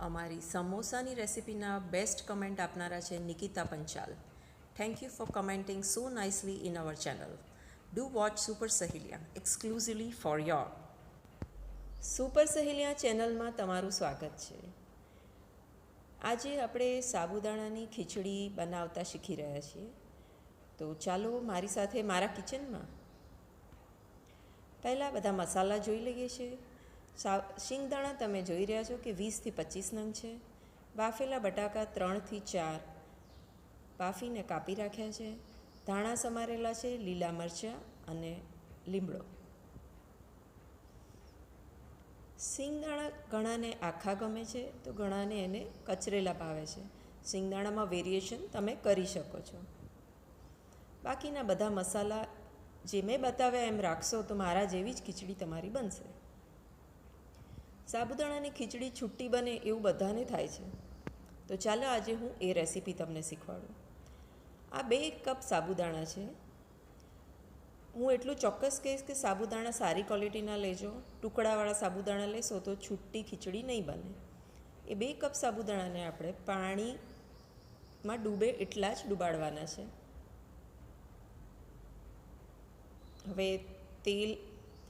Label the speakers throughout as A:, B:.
A: અમારી સમોસાની રેસિપીના best comment આપનારા છે Nikita Panchal. Thank you for commenting so nicely in our channel do watch super Saheliya exclusively for your super Saheliya ચેનલમાં તમારું સ્વાગત છે. આજે આપણે સાબુદાણાની ખીચડી બનાવતા શીખી રહ્યા છીએ. તો ચાલો મારી સાથે મારા કિચનમાં પહેલાં બધા મસાલા જોઈ લઈએ છીએ. સા, શિંગદાણા તમે જોઈ રહ્યા છો કે વીસથી પચીસ નંગ છે. બાફેલા બટાકા ત્રણથી ચાર. બાફીને કાપી રાખ્યા છે. ધાણા સમારેલા છે, લીલા મરચાં અને લીમડો. સિંગદાણા ઘણાને આખા ગમે છે, તો ઘણાને એને કચરેલા ભાવે છે. સિંગદાણામાં વેરિએશન તમે કરી શકો છો. બાકીના બધા મસાલા જે મેં બતાવ્યા એમ રાખશો તો મારા જેવી જ ખીચડી તમારી બનશે. સાબુદાણાની ખીચડી છુટ્ટી બને એવું બધાને થાય છે. તો ચાલો આજે હું એ રેસીપી તમને શીખવાડું. આ બે કપ સાબુદાણા છે. હું એટલું ચોક્કસ કહીશ કે સાબુદાણા સારી ક્વોલિટીના લેજો. ટુકડાવાળા સાબુદાણા લેશો તો છુટ્ટી ખીચડી નહીં બને. એ બે કપ સાબુદાણાને આપણે પાણીમાં ડૂબે એટલા જ ડૂબાડવાના છે. હવે તેલ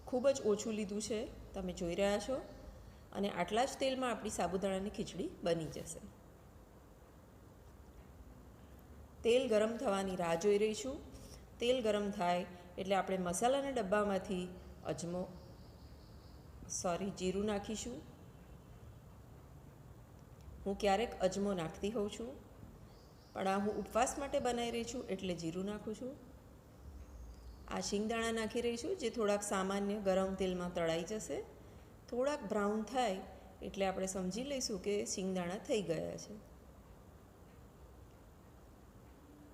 A: ખૂબ જ ઓછું લીધું છે. તમે જોઈ રહ્યા છો. અને આટલા જ તેલમાં આપણી સાબુદાણાની ખીચડી બની જશે. તેલ ગરમ થવાની રાહ જોઈ રહીશું. તેલ ગરમ થાય એટલે આપણે મસાલાના ડબ્બામાંથી અજમો, સોરી, જીરું નાખીશું. હું ક્યારેક અજમો નાખતી હોઉં છું, પણ આ હું ઉપવાસ માટે બનાવી રહી છું એટલે જીરું નાખું છું. આ શિંગદાણા નાખી રહી છું જે થોડાક સામાન્ય ગરમ તેલમાં તળાઈ જશે. થોડાક બ્રાઉન થાય એટલે આપણે સમજી લઈશું કે શિંગદાણા થઈ ગયા છે.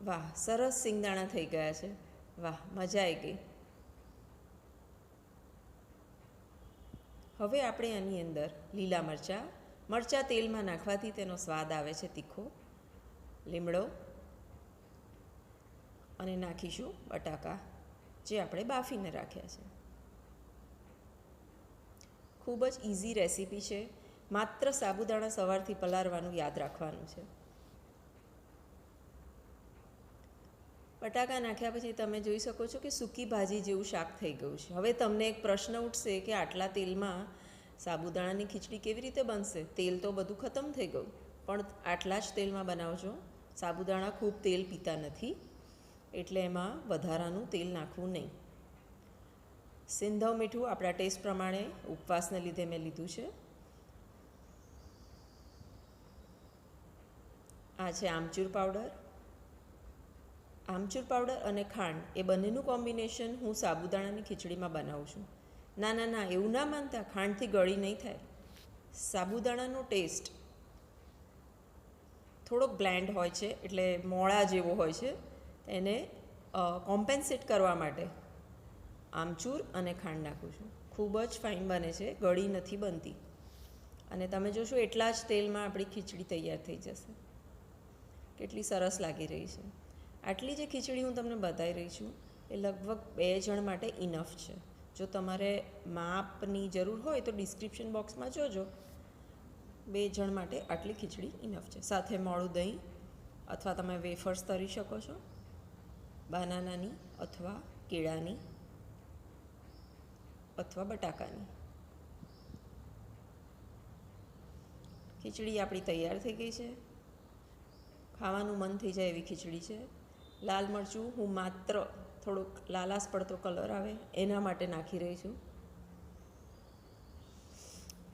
A: વાહ, સરસ શિંગદાણા થઈ ગયા છે. વાહ, મજા આવી ગઈ. હવે આપણે આની અંદર લીલા મરચાં મરચાં તેલમાં નાખવાથી તેનો સ્વાદ આવે છે તીખો. લીમડો અને નાખીશું બટાકા, જે આપણે બાફીને રાખ્યા છે. ખૂબ જ ઇઝી રેસીપી છે. માત્ર સાબુદાણા સવારથી પલાળવાનું યાદ રાખવાનું છે. બટાકા નાખ્યા પછી તમે જોઈ શકો છો કે સૂકી ભાજી જેવું શાક થઈ ગયું છે. હવે તમને એક પ્રશ્ન ઉઠશે કે આટલા તેલમાં સાબુદાણાની ખીચડી કેવી રીતે બનશે? તેલ તો બધું ખતમ થઈ ગયું. પણ આટલા જ તેલમાં બનાવજો. સાબુદાણા ખૂબ તેલ પીતા નથી. એટલે એમાં વધારાનું તેલ નાખવું નહીં. સિંધવ મીઠું આપણા ટેસ્ટ પ્રમાણે ઉપવાસને લીધે મેં લીધું છે. આ છે આમચૂર પાવડર. આમચૂર પાવડર અને ખાંડ એ બંનેનું કોમ્બિનેશન હું સાબુદાણાની ખીચડીમાં બનાવું છું. ના ના ના, એવું ના માનતા, ખાંડથી ગળી નહીં થાય. સાબુદાણાનો ટેસ્ટ થોડોક બ્લેન્ડ હોય છે, એટલે મોળા જેવો હોય છે. એને કોમ્પેન્સેટ કરવા માટે આમચૂર અને ખાંડ નાખું છું. ખૂબ જ ફાઇન બને છે, ગળી નથી બનતી. અને તમે જોશો એટલા જ તેલમાં આપણી ખીચડી તૈયાર થઈ જશે. કેટલી સરસ લાગી રહી છે. આટલી જે ખીચડી હું તમને બતાવી રહી છું, એ લગભગ બે જણ માટે ઇનફ છે. જો તમારે માપની જરૂર હોય તો ડિસ્ક્રિપ્શન બોક્સમાં જોજો. બે જણ માટે આટલી ખીચડી ઇનફ છે. સાથે મોળું દહીં અથવા તમે વેફર્સ તરી શકો છો. બાનાનાની અથવા કેળાની. અથવા બટાકાની. ખીચડી આપણી તૈયાર થઈ ગઈ છે. ખાવાનું મન થઈ જાય એવી ખીચડી છે. લાલ મરચું હું માત્ર થોડુંક લાલાશ પડતો કલર આવે એના માટે નાખી રહી છું.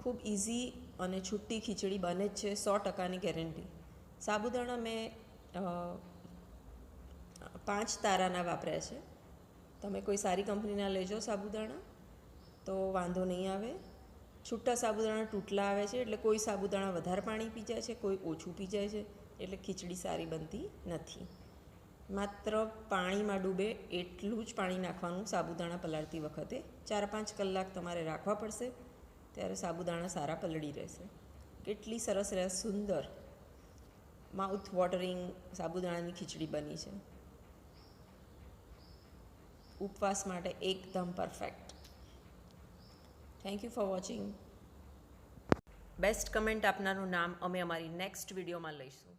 A: ખૂબ ઇઝી અને છુટ્ટી ખીચડી બને જ છે સો ટકાની ગેરંટી. સાબુદાણા મેં પાંચ તારાના વાપર્યા છે. તમે કોઈ સારી કંપનીના લેજો સાબુદાણા. તો વાંધો નહીં આવે. છૂટા સાબુદાણા તૂટલા આવે છે, એટલે કોઈ સાબુદાણા વધારે પાણી પી જાય છે, કોઈ ઓછું પી જાય છે, એટલે ખીચડી સારી બનતી નથી. માત્ર પાણીમાં ડૂબે એટલું જ પાણી નાખવાનું સાબુદાણા પલાળતી વખતે. ચાર પાંચ કલાક તમારે રાખવા પડશે, ત્યારે સાબુદાણા સારા પલળી રહેશે. કેટલી સરસ રહે સુંદર. માઉથ વોટરિંગ સાબુદાણાની ખીચડી બની છે. ઉપવાસ માટે એકદમ perfect thank you for watching best comment આપનારનું નામ અમે અમારી નેક્સ્ટ વિડીયોમાં લઈશું.